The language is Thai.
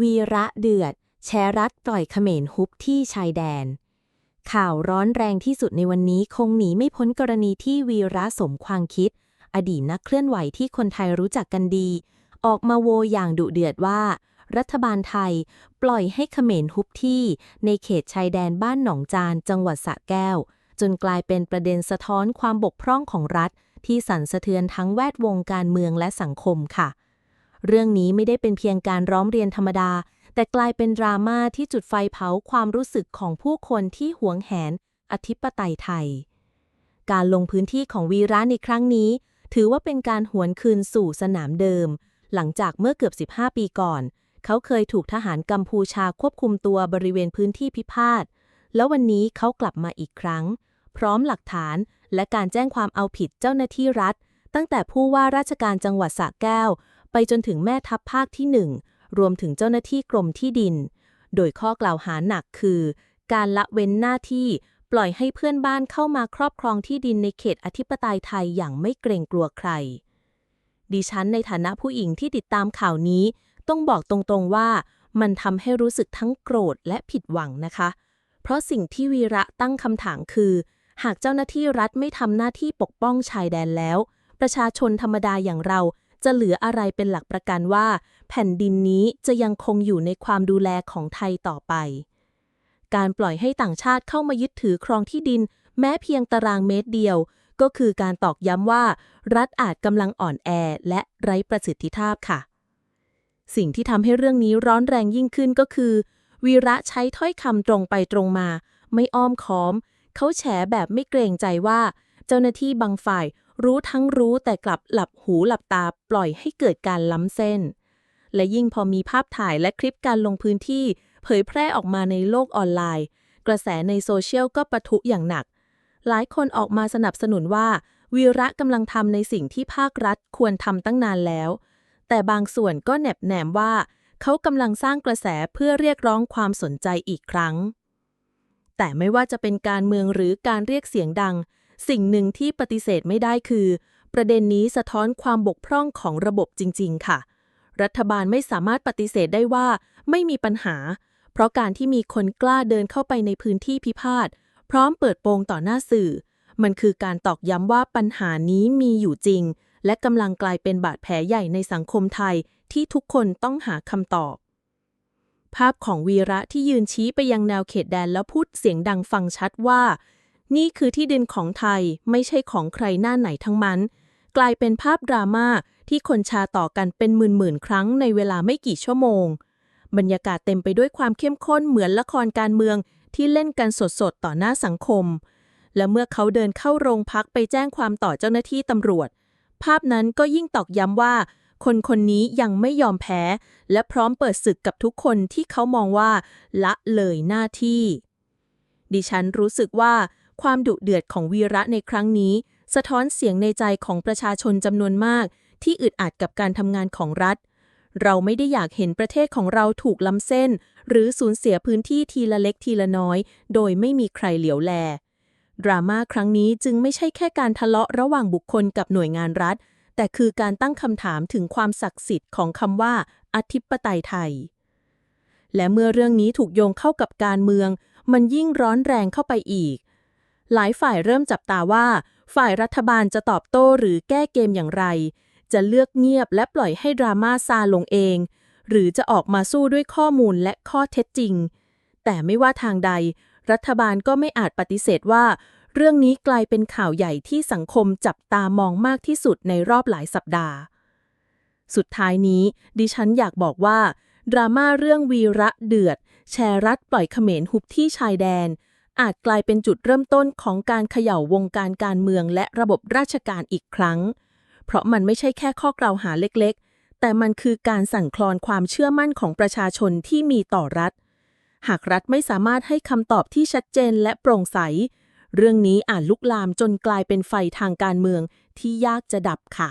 วีระเดือด แชรัฐปล่อยเขมรฮุบที่ชายแดน ข่าวร้อนแรงที่สุดในวันนี้คงหนีไม่พ้นกรณีที่วีระสมความคิด อดีตนักเคลื่อนไหวที่คนไทยรู้จักกันดี ออกมาโวอย่างดุเดือดว่า รัฐบาลไทย ปล่อยให้เขมรฮุบที่ในเขตชายแดนบ้านหนองจาน จังหวัดสระแก้ว จนกลายเป็นประเด็นสะท้อนความบกพร่องของรัฐ ที่สั่นสะเทือนทั้งแวดวงการเมืองและสังคมค่ะ เรื่องนี้ไม่ได้เป็นเพียงการร้องเรียนธรรมดา แต่กลายเป็นดราม่าที่จุดไฟเผาความรู้สึกของผู้คนที่หวงแหน อธิปไตยไทย การลงพื้นที่ของวีระในครั้งนี้ ถือว่าเป็นการหวนคืนสู่สนามเดิม หลังจากเมื่อเกือบ 15 ปีก่อน เขาเคยถูกทหารกัมพูชาควบคุมตัวบริเวณพื้นที่พิพาท แล้ววันนี้เขากลับมาอีกครั้ง พร้อมหลักฐานและการแจ้งความเอาผิดเจ้าหน้าที่รัฐ ตั้งแต่ผู้ว่าราชการจังหวัดสระแก้ว ไปจนถึงแม่ทัพภาคที่หนึ่งรวมถึงเจ้าหน้าที่กรมที่ดิน โดยข้อกล่าวหาหนักคือ การละเว้นหน้าที่ปล่อยให้เพื่อนบ้านเข้ามาครอบครองที่ดินในเขตอธิปไตยไทยอย่างไม่เกรงกลัวใคร ดิฉันในฐานะผู้หญิงที่ติดตามข่าวนี้ ต้องบอกตรงๆว่ามันทำให้รู้สึกทั้งโกรธและผิดหวังนะคะ เพราะสิ่งที่วีระตั้งคำถามคือ หากเจ้าหน้าที่รัฐไม่ทำหน้าที่ปกป้องชายแดนแล้ว ประชาชนธรรมดาอย่างเรา จะเหลืออะไรเป็นหลักประกันว่า แผ่นดินนี้จะยังคงอยู่ในความดูแลของไทยต่อไป การปล่อยให้ต่างชาติเข้ามายึดถือครองที่ดิน แม้เพียงตารางเมตรเดียว ก็คือการตอกย้ำว่า รัฐอาจกำลังอ่อนแอและไร้ประสิทธิภาพค่ะ สิ่งที่ทำให้เรื่องนี้ร้อนแรงยิ่งขึ้นก็คือ วีระใช้ถ้อยคำตรงไปตรงมา ไม่อ้อมค้อม เขาแฉแบบไม่เกรงใจว่า เจ้าหน้าที่บางฝ่าย รู้ทั้งรู้แต่กลับหลับหูหลับตาปล่อยให้เกิดการล้ำเส้น และยิ่งพอมีภาพถ่ายและคลิปการลงพื้นที่ เผยแพร่ออกมาในโลกออนไลน์ กระแสในโซเชียลก็ปะทุอย่างหนัก หลายคนออกมาสนับสนุนว่า วีระกำลังทำในสิ่งที่ภาครัฐควรทำตั้งนานแล้ว แต่บางส่วนก็แหนบแหนมว่า เขากำลังสร้างกระแสเพื่อเรียกร้องความสนใจอีกครั้ง แต่ไม่ว่าจะเป็นการเมืองหรือการเรียกเสียงดัง สิ่งหนึ่งที่ปฏิเสธไม่ได้คือ ประเด็นนี้สะท้อนความบกพร่องของระบบจริง ๆ ค่ะ รัฐบาลไม่สามารถปฏิเสธได้ว่าไม่มีปัญหา เพราะการที่มีคนกล้าเดินเข้าไปในพื้นที่พิพาท พร้อมเปิดโปงต่อหน้าสื่อ มันคือการตอกย้ำว่าปัญหานี้มีอยู่จริง และกำลังกลายเป็นบาดแผลใหญ่ในสังคมไทยที่ทุกคนต้องหาคำตอบ ภาพของวีระที่ยืนชี้ไปยังแนวเขตแดนแล้วพูดเสียงดังฟังชัดว่า นี่คือที่ดินของไทยไม่ใช่ของใครหน้าไหนทั้งมัน กลายเป็นภาพดราม่าที่คนชร์ต่อกันเป็นหมื่นๆครั้งในเวลาไม่กี่ชั่วโมง บรรยากาศเต็มไปด้วยความเข้มข้นเหมือนละครการเมืองที่เล่นกันสดๆ ต่อหน้าสังคม และเมื่อเขาเดินเข้าโรงพักไปแจ้งความต่อเจ้าหน้าที่ตำรวจ ภาพนั้นก็ยิ่งตอกย้ำว่า คนคนนี้ยังไม่ยอมแพ้ และพร้อมเปิดศึกกับทุกคนที่เขามองว่า ละเลยหน้าที่ ดิฉันรู้สึกว่า ความดุเดือดของวีระในครั้งนี้ สะท้อนเสียงในใจของประชาชนจำนวนมาก ที่อึดอัดกับการทำงานของรัฐ เราไม่ได้อยากเห็นประเทศของเราถูกล้ำเส้น หรือสูญเสียพื้นที่ทีละเล็กทีละน้อย โดยไม่มีใครเหลียวแล ดราม่าครั้งนี้จึงไม่ใช่แค่การทะเลาะระหว่างบุคคลกับหน่วยงานรัฐ แต่คือการตั้งคำถามถึงความศักดิ์สิทธิ์ของคำว่าอธิปไตยไทย และเมื่อเรื่องนี้ถูกโยงเข้ากับการเมือง มันยิ่งร้อนแรงเข้าไปอีก หลายฝ่ายเริ่มจับตาว่า ฝ่ายรัฐบาลจะตอบโต้หรือแก้เกมอย่างไร จะเลือกเงียบและปล่อยให้ดราม่าซาลงเอง หรือจะออกมาสู้ด้วยข้อมูลและข้อเท็จจริง แต่ไม่ว่าทางใด รัฐบาลก็ไม่อาจปฏิเสธว่า เรื่องนี้กลายเป็นข่าวใหญ่ที่สังคมจับตามองมากที่สุดในรอบหลายสัปดาห์ สุดท้ายนี้ ดิฉันอยากบอกว่าดราม่าเรื่องวีระเดือด แชร์รัฐปล่อยเขมรหุบที่ชายแดน อาจกลายเป็นจุดเริ่มต้นของการเขย่าวงการการเมืองและระบบราชการอีกครั้ง เพราะมันไม่ใช่แค่ข้อกล่าวหาเล็กๆ แต่มันคือการสั่นคลอนความเชื่อมั่นของประชาชนที่มีต่อรัฐ หากรัฐไม่สามารถให้คำตอบที่ชัดเจนและโปร่งใส เรื่องนี้อาจลุกลามจนกลายเป็นไฟทางการเมืองที่ยากจะดับค่ะ